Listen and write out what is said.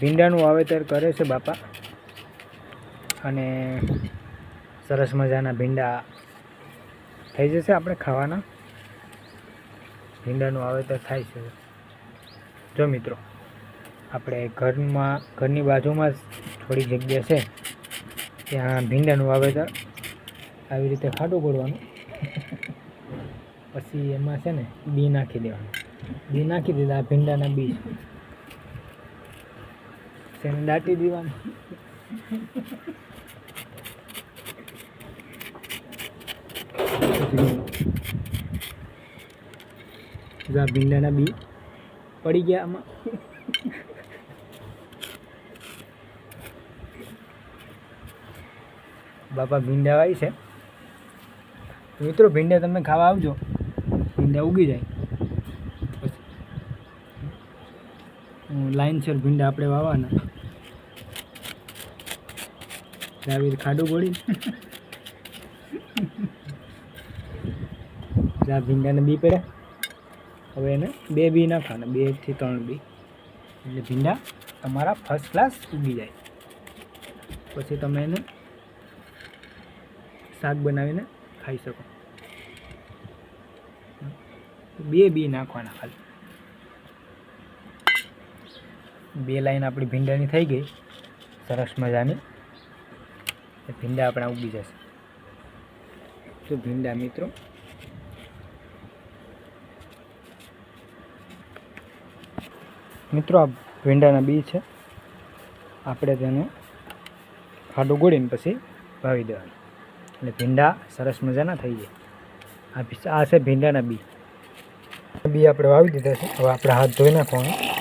ભીંડાનું વાવેતર કરે છે બાપા. અને સરસ મજાના ભીંડા થઈ જશે આપણે ખાવાના. ભીંડાનું વાવેતર થાય છે. જો મિત્રો, આપણે ઘરમાં, ઘરની બાજુમાં જ થોડી જગ્યા છે, ત્યાં ભીંડાનું વાવેતર આવી રીતે ખાટું પડવાનું પછી એમાં છે ને બી નાખી દેવાનું. બી નાખી દીધા, ભીંડાના બી તેને દાટી દેવાનું. જા ભીંડાના બી પડી ગયા આમાં. બાપા ભીંડા વાવી છે. મિત્રો ભીંડા તમે ખાવા આવજો. ભીંડા ઉગી જાય. પછી લાઈનસર ભીંડા આપણે વાવવાના. જાવીર ખાડું ગોળી આ ભીંડાને બી પડ્યા. હવે એને બે બી નાખવાના બેથી ત્રણ બી. એટલે ભીંડા તમારા ફર્સ્ટ ક્લાસ ઉગી જાય. પછી તમે એને શાક બનાવીને ખાઈ શકો. બે બી નાખવાના ખાલી. બે લાઈન આપણી ભીંડાની થઈ ગઈ. સરસ મજાની. ભીંડા આપણા ઉગી જશે. તો ભીંડા મિત્રો. મિત્રો આ ભીંડાના બી છે. આપણે તેને ખાડો ગોળીને પછી વાવી દેવાનું. એટલે ભીંડા સરસ મજાના થઈ જાય. આ આ છે ભીંડાના બી બી આપણે વાવી દીધા છે. હવે આપણે હાથ ધોઈ નાખવાનું.